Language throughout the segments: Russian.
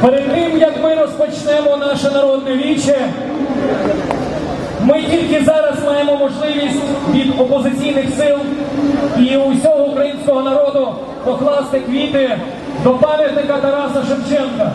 Перед тим, як ми розпочнемо наше народне віче, ми тільки зараз маємо можливість від опозиційних сил і усього українського народу покласти квіти до пам'ятника Тараса Шевченка.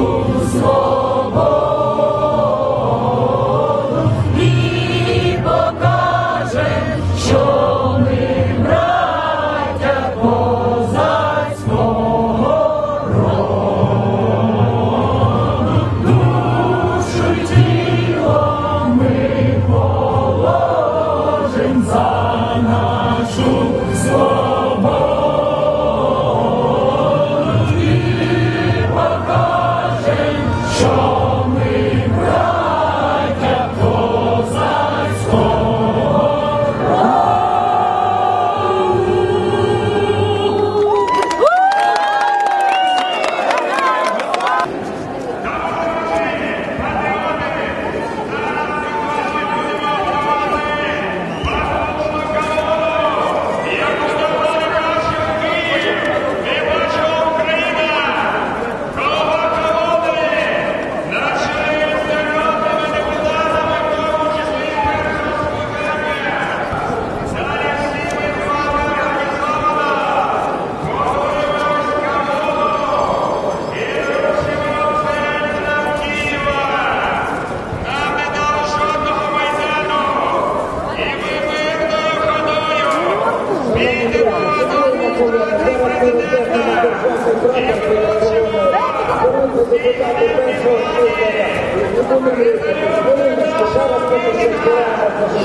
Jerusalem.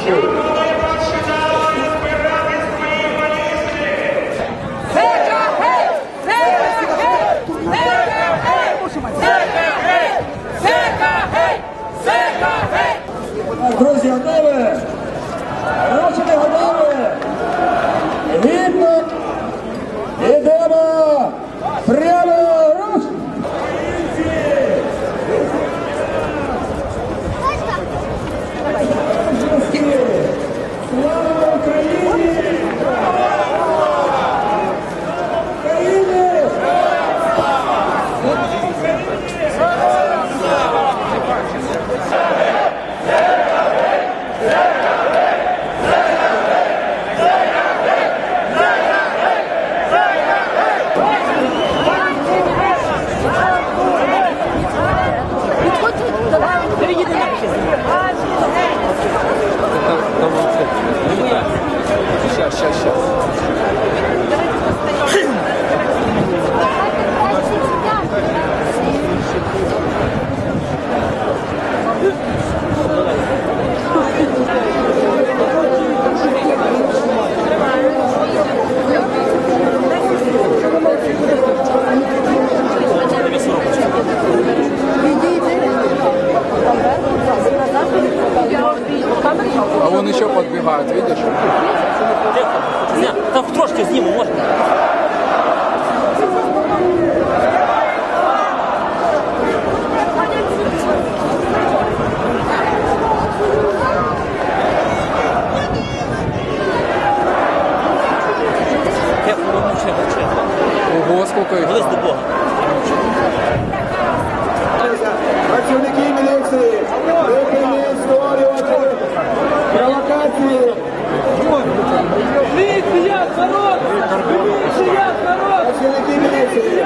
shoes. подбегают, видишь? Ні, там трошки зніму, можна. Як воно мовчить, мовчить. Ого, сколько их. Близь до Бога. Працівники міліції, Міліція, народ! Міліція, народ! Працівники міліції,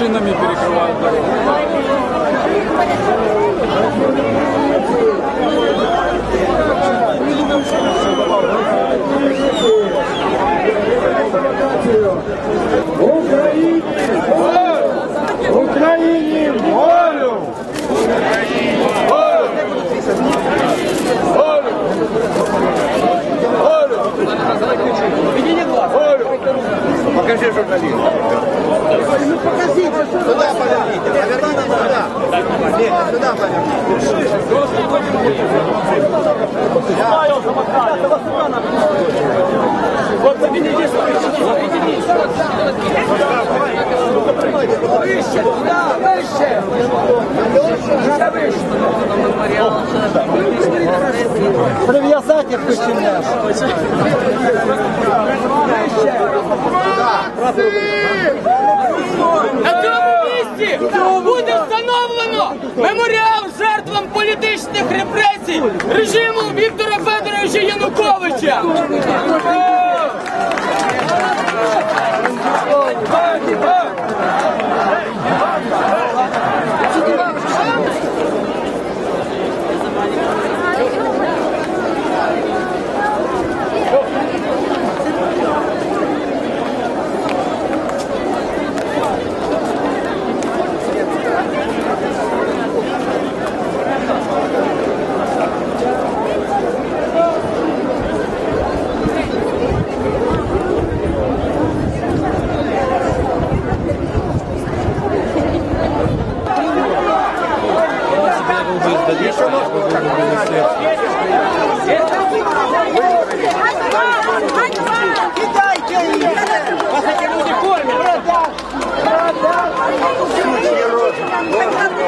машинами перекрывают дорогу. Поверните, сюда поверните, поверните сюда. Нет, сюда поверните. Вот замените Выше, да, выше. Уже выше. Привязать их почему? Выше. Да, політичних репресій режиму Віктора Федоровича Януковича.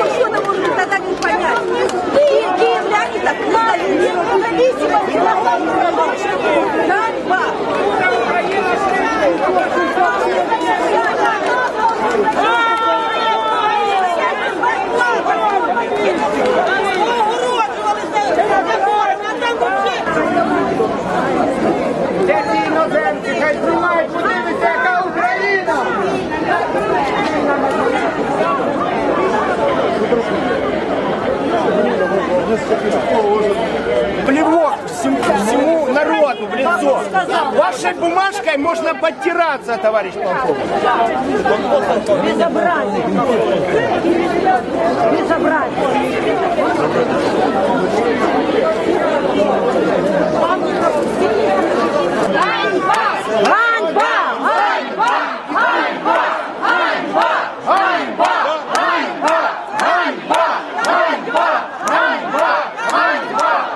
Отсюда можно тогда не понять. И киевляне так независимость Ганьба! Вашей бумажкой можно подтираться, товарищ полковник. Безобразие! Безобразие!